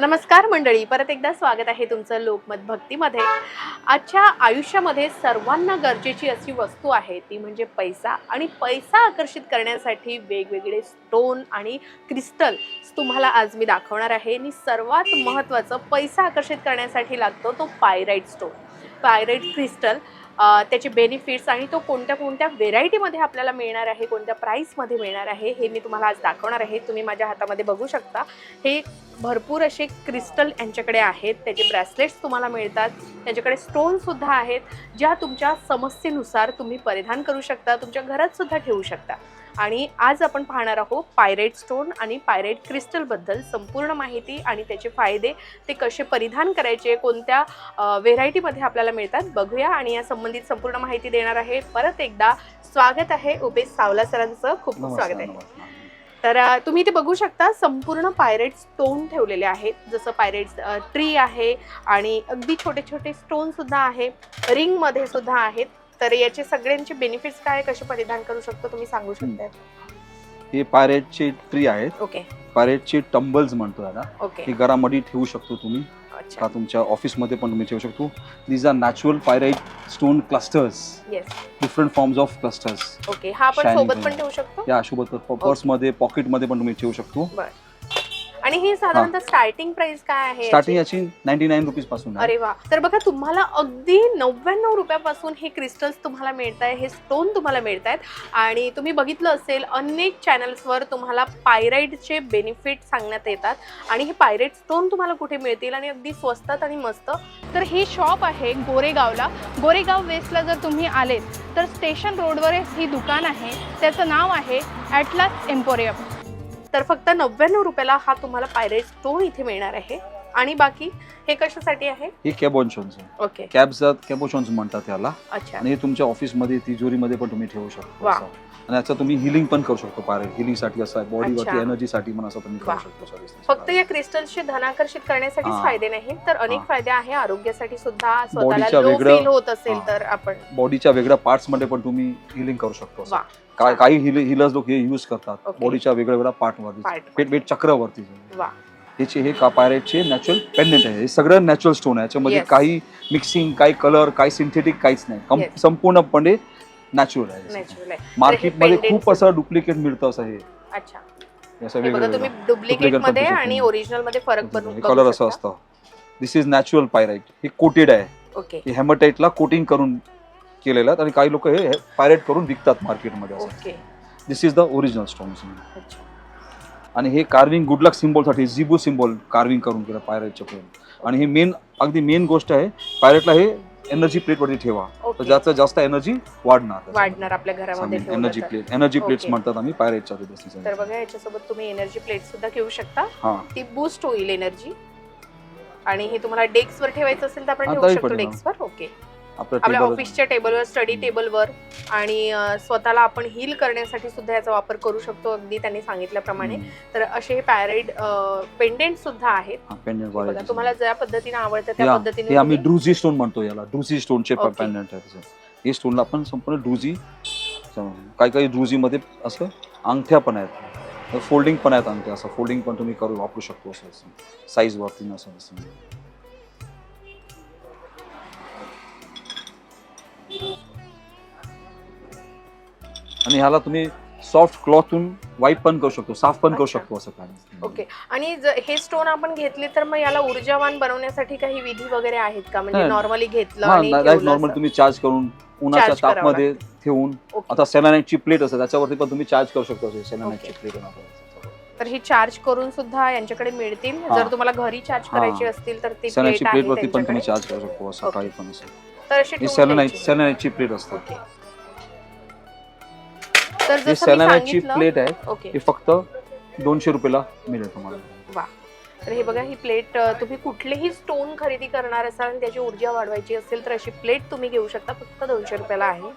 नमस्कार मंडळी. परत एकदा स्वागत आहे तुमचं लोकमत भक्तीमध्ये. आजच्या आयुष्यामध्ये सर्वांना गरजेची अशी वस्तू आहे ती म्हणजे पैसा. आणि पैसा आकर्षित करण्यासाठी वेगवेगळे स्टोन आणि क्रिस्टल्स तुम्हाला आज मी दाखवणार आहे. आणि सर्वात महत्त्वाचं पैसा आकर्षित करण्यासाठी लागतो तो पायराईट स्टोन पायराईट क्रिस्टल त्याचे बेनिफिट्स आणि तो कोणत्या कोणत्या व्हेरायटीमध्ये आपल्याला मिळणार आहे कोणत्या प्राईसमध्ये मिळणार आहे हे मी तुम्हाला आज दाखवणार आहे. तुम्ही माझ्या हातामध्ये बघू शकता. हे भरपूर असे क्रिस्टल यांच्याकडे आहेत. त्याचे ब्रॅसलेट्स तुम्हाला मिळतात. त्यांच्याकडे स्टोनसुद्धा आहेत ज्या तुमच्या समस्येनुसार तुम्ही परिधान करू शकता तुमच्या घरातसुद्धा ठेवू शकता. आणि आज आपण पाहणार आहोत पायरेट स्टोन आणि पायरेट क्रिस्टलबद्दल संपूर्ण माहिती आणि त्याचे फायदे ते कसे परिधान करायचे कोणत्या व्हेरायटीमध्ये आपल्याला मिळतात बघूया आणि या संबंधित संपूर्ण माहिती देणार आहे. परत एकदा स्वागत आहे उपेश सावला सरांचं. खूप खूप स्वागत आहे. तर तुम्ही इथे बघू शकता संपूर्ण पायरेट स्टोन ठेवलेले आहेत. जसं पायरेट ट्री आहे आणि अगदी छोटे छोटे स्टोन सुद्धा आहे. रिंगमध्ये सुद्धा आहेत. तर याचे सगळ्यांचे बेनिफिट्स काय कसे परिधान करू शकतो तुम्ही सांगू शकता? हे पायरेटचे ट्री आहेत. ओके पायरेटचे टंबल्स म्हणतो याला. ओके हे घरामध्ये ठेवू शकतो तुम्ही. अच्छा. का तुमच्या ऑफिसमध्ये पण तुम्ही ठेवू शकतो. These are natural pyrite stone clusters yes different forms of clusters okay हा आपण Shining सोबत. पण ठेवू शकतो? या सोबत पर्समध्ये पॉकेटमध्ये पण तुम्ही ठेवू शकतो. आणि ही साधारणतः स्टार्टिंग प्राइस काय आहे स्टार्टिंग याची? नाईन्टी नाईन रुपीजपासून आहे अरे वा. तर बघा तुम्हाला अगदी नव्याण्णव रुपयापासून हे क्रिस्टल्स तुम्हाला मिळत आहे हे स्टोन तुम्हाला मिळत आहेत आणि तुम्ही बघितलं असेल अनेक चॅनल्सवर तुम्हाला पायराईडचे बेनिफिट सांगण्यात येतात. आणि हे पायरेट स्टोन तुम्हाला कुठे मिळतील? आणि अगदी स्वस्तात आणि मस्त. तर ही शॉप आहे गोरेगावला. गोरेगाव वेस्टला जर तुम्ही आलेत तर स्टेशन रोडवर ही दुकान आहे. त्याचं नाव आहे ॲटलास एम्पोरियम तर फक्त नव्याण्णव रुपयाला हा तुम्हाला पायरेट स्टोन इथे मिळणार आहे. आणि बाकी हे कशासाठी आहे? हे कॅबॉन्शॉन्स ओके. कॅब्स कॅबोशॉन्स म्हणतात याला. अच्छा. आणि तुमच्या ऑफिसमध्ये तिजोरीमध्ये पण तुम्ही ठेवू शकतो वा. आणि याचं तुम्ही हिलिंग पण करू शकतो पायरेट हिलिंगसाठी असं अच्छा. बॉडीवरती एनर्जीसाठी पण असं तुम्ही. करू शकतो फक्त या क्रिस्टल्सचे धनाकर्षित करण्यासाठीच हा. फायदे नाही तर अनेक हा. फायदे आहे आरोग्यासाठी सुद्धा स्वतःला बॉडीच्या लो वेगळं- फील होत असेल हा. तर आपण बॉडीच्या वेगळ्या पार्ट्समध्ये पण तुम्ही हिलिंग करू शकतो असं. वा काय काही हिलर्स लोक हे युज करतात Okay. बॉडीच्या वेगळ्या वेगळ्या पार्ट वरती Part पेट वेट चक्रावरती वा ह्याचे हे का पायरेटचे नॅचरल पेंडेंट आहे हे सगळं नॅचरल स्टोन आहे याच्यामध्ये Yes. काही मिक्सिंग काही कलर काही सिंथेटिक काहीच नाही कम- Yes. संपूर्णपणे नॅचरल आहे नॅचरल आहे. मार्केटमध्ये खूप असं डुप्लिकेट मिळतं असं हे. अच्छा. असं हे बघा तुम्ही वेगळं. डुप्लिकेट Duplicate मध्ये आणि ओरिजिनलमध्ये फरक बनवू बघू कलर असं. असतं. दिस इज नॅचरल पायराईट हे कोटेड आहे. ओके हे हेमटाईटला कोटिंग करून केलेलं आहे आणि काही लोक हे पायरेट करून विकतात मार्केटमध्ये असं. Okay this is the original अच्छा. आणि हे कार्विंग गुड लक सिम्बॉलसाठी झिबू सिम्बॉल कार्विंग करून केलं पायरेटच्या पुढे. आणि हे मेन अगदी मेन गोष्ट आहे पायरेटला हे एनर्जी प्लेटवरती ठेवा. तर ज्याचं जास्त एनर्जी वाढणार वाढणार आपल्या घरामध्ये एनर्जी. Plate energy plates. म्हणतात आम्ही पायरेटच्या तर बघा याच्यासोबत तुम्ही एनर्जी प्लेट सुद्धा घेऊ शकता. हा. ती बूस्ट होईल एनर्जी. आणि हे तुम्हाला डेस्कवर ठेवायचं असेल तर आपण ठेवू शकतो हा. डेस्कवर. ओके. आपल्या ऑफिसच्या टेबलवर स्टडी टेबलवर आणि स्वतःला आपण हील करण्यासाठी सुद्धा याचा वापर करू शकतो अगदी त्यांनी सांगितल्याप्रमाणे. तर असे हे पॅरेड पेंडेंट सुद्धा आहेत. पेंडेंट तुम्हाला ज्या पद्धतीने आवडतं त्या पद्धतीने आम्ही ड्रुझी स्टोन म्हणतो याला ड्रुझी स्टोनचे. पेंडेंट. हे स्टोनला आपण संपूर्ण ड्रुझी काही काही ड्रुझीमध्ये असं अंगठ्या पण आहेत. फोल्डिंग पण आहेत अंगठ्या असं फोल्डिंग पण तुम्ही करू वापरू शकतो असं असं. साईज वरती असं असं. आणि ह्याला तुम्ही सॉफ्ट क्लॉथून वाईप पण करू शकतो साफ पण करू. शकतो असं काय ओके आणि ज- हे स्टोन आपण घेतले तर मग याला ऊर्जावान बनवण्यासाठी काही विधी वगैरे आहेत का म्हणजे नाही. नॉर्मली घेतलं आणि डायरेक्ट ठेवलं नॉर्मल असं? तुम्ही चार्ज करून उन्हाच्या Charge करावं तापमध्ये ठेवून ओके. आता सेनानाईटची प्लेट असते त्याच्यावरती पण तुम्ही चार्ज करू शकतो सेनानाईटची. प्लेट तर हे चार्ज करून सुद्धा यांच्याकडे मिळतील हा. जर तुम्हाला घरी चार्ज हा. करायची असतील तर ती सेनानाईटची प्लेट आहे वरती पण तुम्ही त्यांच्याकडे. चार्ज करू शकतो असं ओके. काही पण असं तर अशी ही ठेवून सेनानाईट द्यायची. सेनानाईटची प्लेट असते ओके तर ही जसं मी सांगितलं प्लेट आहे ओके. ही फक्त दोनशे रुपयाला मिळेल तुम्हाला. वा. तर हे बघा ही प्लेट तुम्ही कुठलेही स्टोन खरेदी करणार असाल आणि त्याची ऊर्जा वाढवायची असेल तर अशी प्लेट तुम्ही घेऊ शकता. फक्त दोनशे रुपयाला आहे.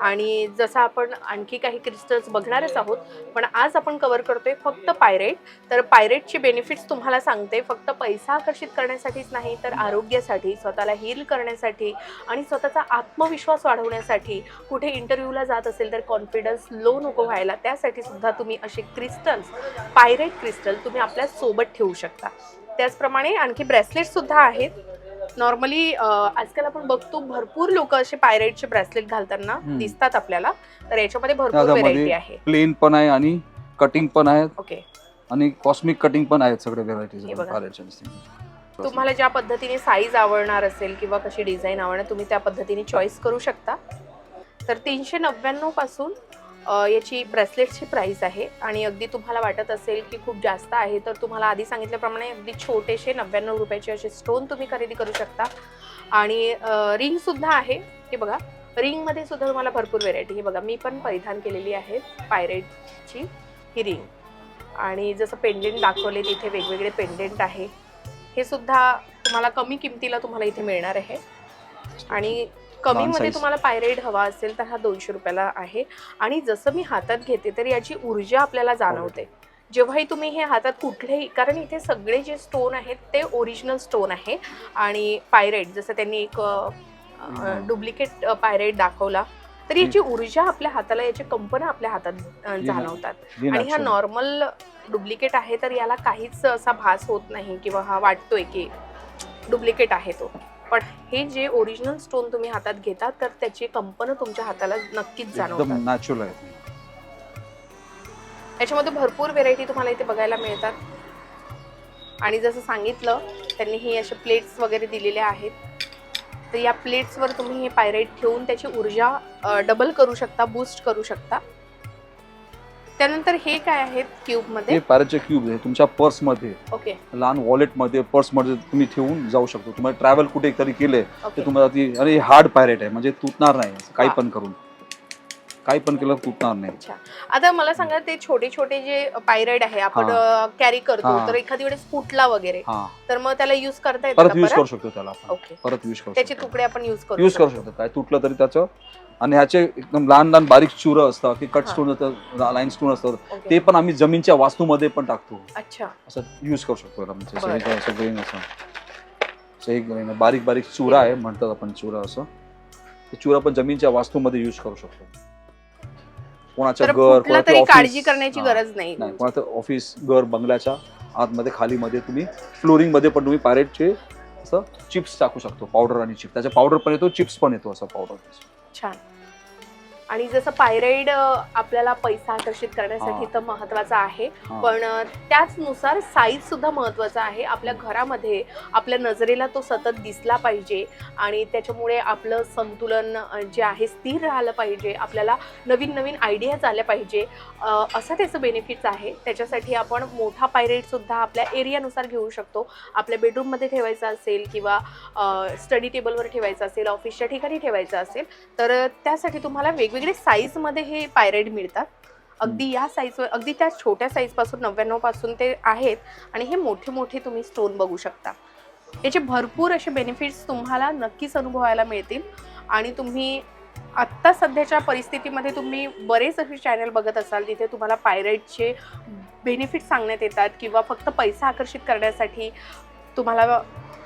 आणि जसं आपण आणखी काही क्रिस्टल्स बघणारच आहोत पण आज आपण कवर करतोय फक्त पायरेट तर पायरेटचे बेनिफिट्स तुम्हाला सांगते फक्त पैसा आकर्षित करण्यासाठीच नाही तर आरोग्यासाठी स्वतःला हील करण्यासाठी आणि स्वतःचा आत्मविश्वास वाढवण्यासाठी. कुठे इंटरव्ह्यूला जात असेल तर कॉन्फिडन्स लो नको व्हायला. त्यासाठी सुद्धा तुम्ही असे क्रिस्टल्स पायरेट क्रिस्टल तुम्ही आपल्यासोबत ठेवू शकता. त्याचप्रमाणे आणखी ब्रेसलेट सुद्धा आहेत. नॉर्मली आजकाल आपण बघतो भरपूर लोक असे पायरेटचे ब्रेसलेट घालताना. दिसतात आपल्याला. तर याच्यामध्ये भरपूर व्हेरायटी आहे. प्लेन पण आहे आणि कटिंग पण आहेत ओके. आणि कॉस्मिक कटिंग पण आहेत सगळे व्हेरायटीज. तुम्हाला ज्या पद्धतीने साईज आवडणार असेल किंवा कशी डिझाईन आवडणार तुम्ही त्या पद्धतीने चॉईस करू शकता. तर तीनशे नव्याण्णवपासून याची ब्रेसलेटची प्राईस आहे. आणि अगदी तुम्हाला वाटत असेल की खूप जास्त आहे तर तुम्हाला आधी सांगितल्याप्रमाणे अगदी छोटेसे नव्याण्णव रुपयाचे असे स्टोन तुम्ही खरेदी करू शकता. आणि रिंगसुद्धा आहे. हे बघा रिंगमध्ये सुद्धा तुम्हाला भरपूर व्हेरायटी. हे बघा मी पण परिधान केलेली आहे पायरेटची ही रिंग. आणि जसं पेंडेंट दाखवले तिथे वेगवेगळे पेंडेंट आहे. हे सुद्धा तुम्हाला कमी किमतीला तुम्हाला इथे मिळणार आहे. आणि कमीमध्ये. तुम्हाला पायरेट हवा असेल तर हा दोनशे रुपयाला आहे. आणि जसं मी हातात घेते तर याची ऊर्जा आपल्याला जाणवते. जेव्हाही तुम्ही हे हातात कुठलेही कारण इथे सगळे जे स्टोन आहेत ते ओरिजिनल स्टोन आहे. आणि पायरेट जसं त्यांनी एक. डुप्लिकेट पायरेट दाखवला तर याची ऊर्जा आपल्या हाताला याचे कंपन आपल्या हातात जाणवतात. आणि हा नॉर्मल डुप्लिकेट आहे तर याला काहीच असा भास होत नाही किंवा हा वाटतोय की डुप्लिकेट आहे तो. पण हे जे ओरिजिनल स्टोन तुम्ही हातात घेता तर त्याची कंपन तुमच्या हाताला नक्कीच एकदम जाणवतात. नॅचरल आहे. याच्यामध्ये भरपूर व्हेरायटी तुम्हाला इथे बघायला मिळतात. आणि जसं सांगितलं त्यांनी हे असे प्लेट्स वगैरे दिलेल्या आहेत. तर या प्लेट्सवर तुम्ही हे पायरेट ठेवून त्याची ऊर्जा डबल करू शकता बूस्ट करू शकता. त्यानंतर हे काय आहेत क्यूब हे मध्ये पॅरेटचे क्यूब आहे तुमच्या पर्समध्ये. ओके. लहान वॉलेटमध्ये पर्समध्ये तुम्ही ठेवून जाऊ शकतो. तुम्हाला ट्रॅव्हल कुठे तरी केले ओके. ते तुम्हाला ती अरे हार्ड पायरेट आहे म्हणजे तुटणार नाही असं काही. पण करून. काही पण केलं तुटणार नाही. अच्छा. आता मला सांगा ते छोटे छोटे जे पायरेट आहे आपण कॅरी करतो हा. तर एखादी वेळेस फुटला वगैरे हा. तर मग त्याला युज करता येतं परत का यूज करू शकतो त्याला आपण. ओके. परत यूज करू त्याचे शकतो. तुकडे आपण युज करू यूज करू शकतो. काय तुटलं तरी त्याचं आणि ह्याचे एकदम लहान लहान बारीक चुरं असतात की कट. स्टोन लाईन स्टोन असतात. ते पण आम्ही जमीनच्या वास्तूमध्ये पण टाकतो. अच्छा. असं यूज करू शकतो याला म्हणजे असं. एक. बारीक बारीक चुरा आहे म्हणतात आपण चुरा असं. ते चुरा पण जमीनच्या वास्तूमध्ये यूज करू शकतो. कोणाच्या तर घर तरी काळजी करण्याची हा. गरज नाही. नाही कोणाचं ऑफिस घर बंगल्याच्या आतमध्ये खालीमध्ये तुम्ही फ्लोरिंगमध्ये पण तुम्ही पायरेटचे असं चिप्स टाकू शकतो पावडर आणि चिप्स त्याचा पावडर पण येतो चिप्स पण येतो असं पावडर छान. आणि जसं पायराईड आपल्याला पैसा आकर्षित करण्यासाठी. तर महत्त्वाचा आहे. पण त्याचनुसार साईज सुद्धा महत्त्वाचा आहे. आपल्या घरामध्ये आपल्या नजरेला तो सतत दिसला पाहिजे आणि त्याच्यामुळे आपलं संतुलन जे आहे स्थिर राहिलं पाहिजे. आपल्याला नवीन नवीन आयडियाज आल्या पाहिजे. असं त्याचं बेनिफिट्स आहे. त्याच्यासाठी आपण मोठा सुद्धा आपल्या एरियानुसार घेऊ शकतो. आपल्या बेडरूममध्ये ठेवायचा असेल किंवा स्टडी टेबलवर ठेवायचा असेल ऑफिसच्या ठिकाणी ठेवायचा असेल तर त्यासाठी तुम्हाला वेगवेगळे साईजमध्ये हे पायरेट मिळतात. अगदी या साईजवर अगदी त्या छोट्या साईजपासून नव्याण्णवपासून ते आहेत. आणि हे मोठे मोठे तुम्ही स्टोन बघू शकता. याचे भरपूर असे बेनिफिट्स तुम्हाला नक्कीच अनुभवायला मिळतील. आणि तुम्ही आत्ता सध्याच्या परिस्थितीमध्ये तुम्ही बरेच असे चॅनल बघत असाल तिथे तुम्हाला पायरेटचे बेनिफिट सांगण्यात येतात किंवा फक्त पैसा आकर्षित करण्यासाठी तुम्हाला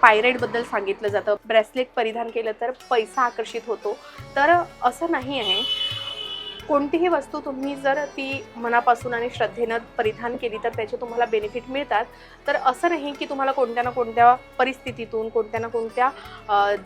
पायरेटबद्दल सांगितलं जातं. ब्रेसलेट परिधान केलं तर पैसा आकर्षित होतो. तर असं नाही आहे. कोणतीही वस्तू तुम्ही जर ती मनापासून आणि श्रद्धेनं परिधान केली तर त्याचे तुम्हाला बेनिफिट मिळतात. तर असं नाही की तुम्हाला कोणत्या ना कोणत्या परिस्थितीतून कोणत्या ना कोणत्या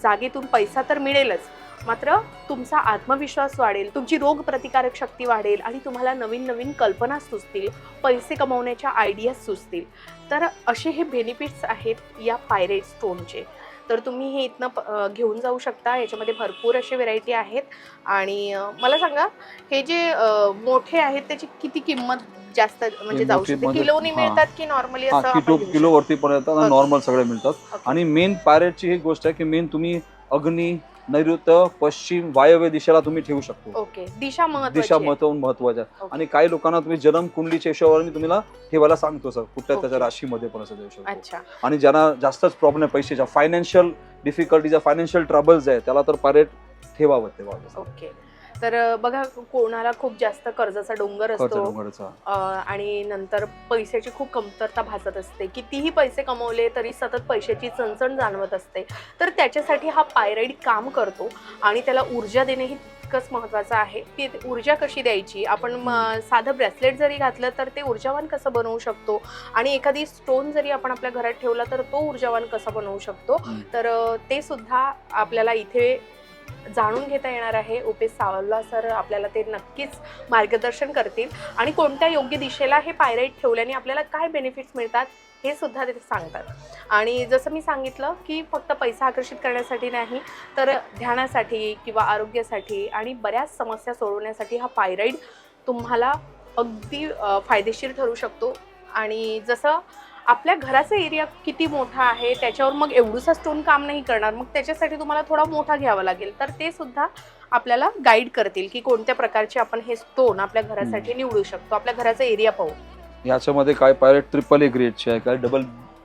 जागेतून पैसा तर मिळेलच. मात्र तुमचा आत्मविश्वास वाढेल तुमची रोगप्रतिकारक शक्ती वाढेल आणि तुम्हाला नवीन नवीन कल्पना सुचतील पैसे कमवण्याच्या आयडियाज सुचतील. तर असे हे बेनिफिट्स आहेत या पायरेट स्टोनचे तर तुम्ही हे इथनं घेऊन जाऊ शकता याच्यामध्ये भरपूर असे व्हेरायटी आहेत आणि मला सांगा हे जे मोठे आहेत त्याची किती किंमत जास्त म्हणजे जाऊ शकते मोठेमध्ये- किलोनी. मिळतात की नॉर्मली असं किलो? किलोवरती पण येतात. नॉर्मल सगळे मिळतात. आणि मेन पायरेटची ही गोष्ट आहे की मेन तुम्ही अग्नी नैऋत्य पश्चिम वायव्य दिशेला तुम्ही ठेवू शकतो. ओके. दिशा दिशा. महत्त्व महत्त्वाच्या. आणि काही लोकांना तुम्ही जन्म कुंडलीच्या हिशोबावर मी तुम्हाला ठेवायला सांगतो सर. कुठल्या Okay. त्याच्या राशीमध्ये पण असं देऊ शकतो. अच्छा. आणि ज्यांना जास्तच प्रॉब्लेम आहे पैशाच्या फायनान्शियल डिफिकल्टीचा फायनान्शियल ट्रबल्स आहे त्याला तर पायरेट ठेवावं तेव्हा. ओके. तर बघा कोणाला खूप जास्त कर्जाचा डोंगर असतो. आणि नंतर पैशाची खूप कमतरता भासत असते. कितीही पैसे कमवले तरी सतत पैशाची चणचण जाणवत असते. तर त्याच्यासाठी हा पायराईड काम करतो आणि त्याला ऊर्जा देणे ही तितकंच महत्त्वाचं आहे. की ऊर्जा कशी द्यायची? आपण साधं ब्रेसलेट जरी घातलं तर ते ऊर्जावान कसं बनवू शकतो? आणि एखादी स्टोन जरी आपण आपल्या घरात ठेवला तर तो ऊर्जावान कसा बनवू शकतो. तर ते सुद्धा आपल्याला इथे जाणून घेता येणार आहे. उपेश सावला सर आपल्याला ते नक्कीच मार्गदर्शन करतील. आणि कोणत्या योग्य दिशेला हे पायराईट ठेवल्याने आपल्याला काय बेनिफिट्स मिळतात हे सुद्धा ते सांगतात. आणि जसं मी सांगितलं की फक्त पैसा आकर्षित करण्यासाठी नाही तर ध्यानासाठी किंवा आरोग्यासाठी आणि बऱ्याच समस्या सोडवण्यासाठी हा पायराईड तुम्हाला अगदी फायदेशीर ठरू शकतो. आणि जसं आपल्या घराचा एरिया किती मोठा आहे त्याच्यावर मग एवढूसा स्टोन काम नाही करणार मग त्याच्यासाठी तुम्हाला थोडा मोठा घ्यावा लागेल. तर ते सुद्धा आपल्याला गाईड करतील की कोणत्या प्रकारचे आपण हे स्टोन आपल्या घरासाठी निवडू शकतो. आपल्या घराचा एरिया पाहू. याच्यामध्ये काय पायरेट ट्रिपल ए ग्रेडचे आहे काय डबल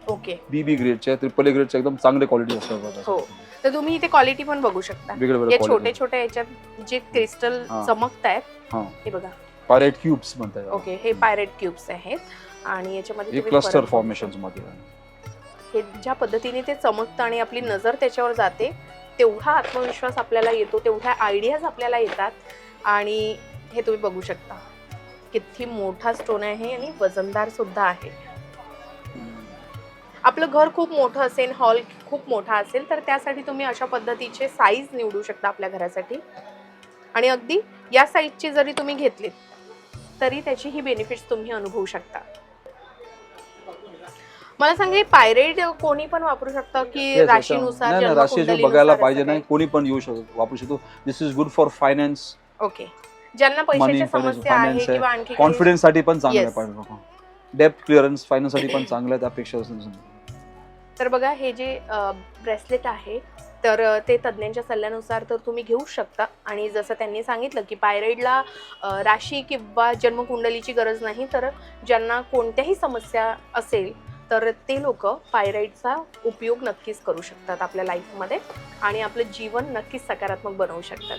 ओके बी बी ग्रेडचे आहे ट्रिपल ए ग्रेडचे एकदम चांगले क्वालिटी असतात. हो. तर तुम्ही इथे क्वालिटी पण बघू शकता. या छोटे छोटे याच्यात जे क्रिस्टल. चमकत आहेत हे. बघा. पायरेट क्यूब्स म्हणतात ओके हे पायरेट क्यूब्स आहेत. आणि याच्यामध्ये तुम्ही क्लस्टर फॉर्मेशनमध्ये. हे ज्या पद्धतीने ते चमकतं आणि आपली नजर त्याच्यावर जाते तेवढा आत्मविश्वास आपल्याला येतो तेवढ्या आयडियाज आपल्याला येतात आणि हे तुम्ही बघू शकता. किती मोठा स्टोन आहे आणि वजनदार सुद्धा आहे. आपलं घर खूप मोठं असेल हॉल खूप मोठा असेल तर त्यासाठी तुम्ही अशा पद्धतीचे साईज निवडू शकता आपल्या घरासाठी. आणि अगदी या साईजची जरी तुम्ही घेतलीत तरी त्याची ही बेनिफिट्स तुम्ही अनुभवू शकता. मला सांगा हे पायरेट कोणी पण वापरू शकतं की Yes, राशीनुसार नाही नाही राशी बघायला असं पाहिजे काही? नाही कोणी पण येऊ शकतो वापरू शकतो. This is good for finance okay ज्यांना पैशाच्या finance, समस्या आहे आहे. किंवा आणखी काही- कॉन्फिडन्ससाठी पण चांगलं आहे Yes. पाहिजे डेप्थ क्लिअरन्स फायनान्ससाठी पण चांगलं आहे त्यापेक्षा तर बघा हे जे ब्रेसलेट आहे तर अ, ते तज्ज्ञांच्या सल्ल्यानुसार तर तुम्ही घेऊ शकता. आणि जसं त्यांनी सांगितलं की पायरेडला अ, राशी किंवा जन्मकुंडलीची गरज नाही तर ज्यांना कोणत्याही समस्या असेल तर ते लोक पायराईडचा उपयोग नक्कीच करू शकतात आपल्या लाईफमध्ये आणि आपलं जीवन नक्कीच सकारात्मक बनवू शकतात.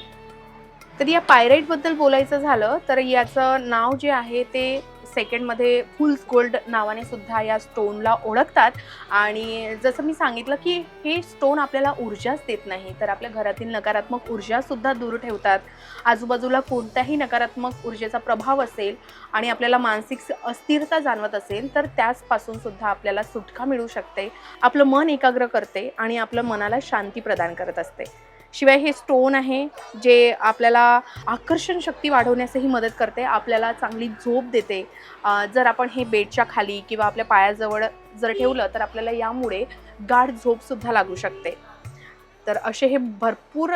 तर या पायराईडबद्दल बोलायचं झालं तर याचं नाव जे आहे ते सेकंडमध्ये फुल्स गोल्ड नावाने सुद्धा या स्टोनला ओळखतात. आणि जसं मी सांगितलं की हे स्टोन आपल्याला ऊर्जाच देत नाही तर आपल्या घरातील नकारात्मक ऊर्जासुद्धा दूर ठेवतात. आजूबाजूला कोणत्याही नकारात्मक ऊर्जेचा प्रभाव असेल आणि आपल्याला मानसिक अस्थिरता जाणवत असेल तर त्याचपासून सुद्धा आपल्याला सुटका मिळू शकते. आपलं मन एकाग्र करते आणि आपलं मनाला शांती प्रदान करत असते. शिवाय हे स्टोन आहे जे आपल्याला आकर्षण शक्ती वाढवण्यासही मदत करते आपल्याला चांगली झोप देते. जर आपण हे बेडच्या खाली किंवा आपल्या पायाजवळ जर ठेवलं तर आपल्याला यामुळे गाढ झोपसुद्धा लागू शकते. तर असे हे भरपूर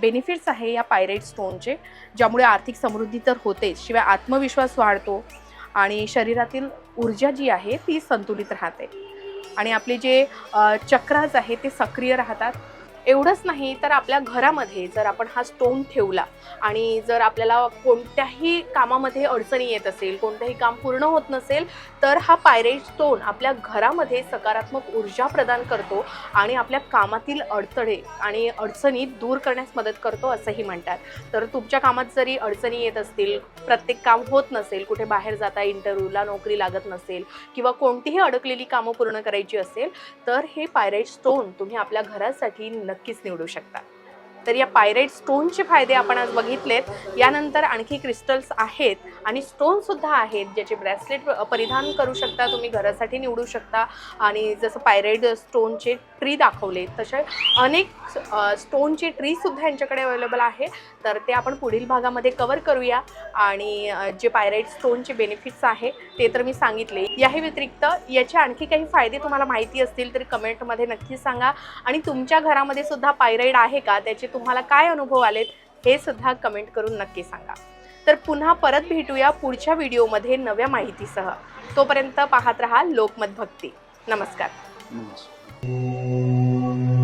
बेनिफिट्स आहे या पायरेट स्टोनचे ज्यामुळे आर्थिक समृद्धी तर होतेच शिवाय आत्मविश्वास वाढतो आणि शरीरातील ऊर्जा जी आहे ती संतुलित राहते. आणि आपले जे चक्राज आहे ते सक्रिय राहतात. एवढंच नाही तर आपल्या घरामध्ये जर आपण हा स्टोन ठेवला आणि जर आपल्याला कोणत्याही कामामध्ये अडचणी येत असेल कोणतंही काम पूर्ण होत नसेल तर हा पायरेट स्टोन आपल्या घरामध्ये सकारात्मक ऊर्जा प्रदान करतो आणि आपल्या कामातील अडथळे आणि अडचणी दूर करण्यास मदत करतो असंही म्हणतात. तर तुमच्या कामात जरी अडचणी येत असतील प्रत्येक काम होत नसेल कुठे बाहेर जाता इंटरव्ह्यूला नोकरी लागत नसेल किंवा कोणतीही अडकलेली कामं पूर्ण करायची असेल तर हे पायरेट स्टोन तुम्ही आपल्या घरासाठी नक्की नक्कीच निवडू शकता. तर या पायरेट स्टोनचे फायदे आपण आज बघितलेत. यानंतर आणखी क्रिस्टल्स आहेत आणि स्टोनसुद्धा आहेत ज्याचे ब्रेसलेट परिधान करू शकता तुम्ही घरासाठी निवडू शकता. आणि जसं पायरेट स्टोनचे ट्री दाखवले तसे अनेक स्टोनचे ट्रीसुद्धा यांच्याकडे अवेलेबल आहे. तर ते आपण पुढील भागामध्ये कवर करूया. आणि जे पायराईट स्टोनचे बेनिफिट्स आहे ते तर मी सांगितले. याही व्यतिरिक्त याचे आणखी काही फायदे तुम्हाला माहिती असतील तर कमेंटमध्ये नक्की सांगा. आणि तुमच्या घरामध्ये सुद्धा पायराईड आहे का? त्याचे तुम्हाला काय अनुभव आलेत हे सुद्धा कमेंट करून नक्की सांगा. तर पुन्हा परत भेटूया पुढच्या व्हिडिओमध्ये नव्या माहितीसह. तोपर्यंत पाहत रहा लोकमत भक्ती. नमस्कार. नमस्कार.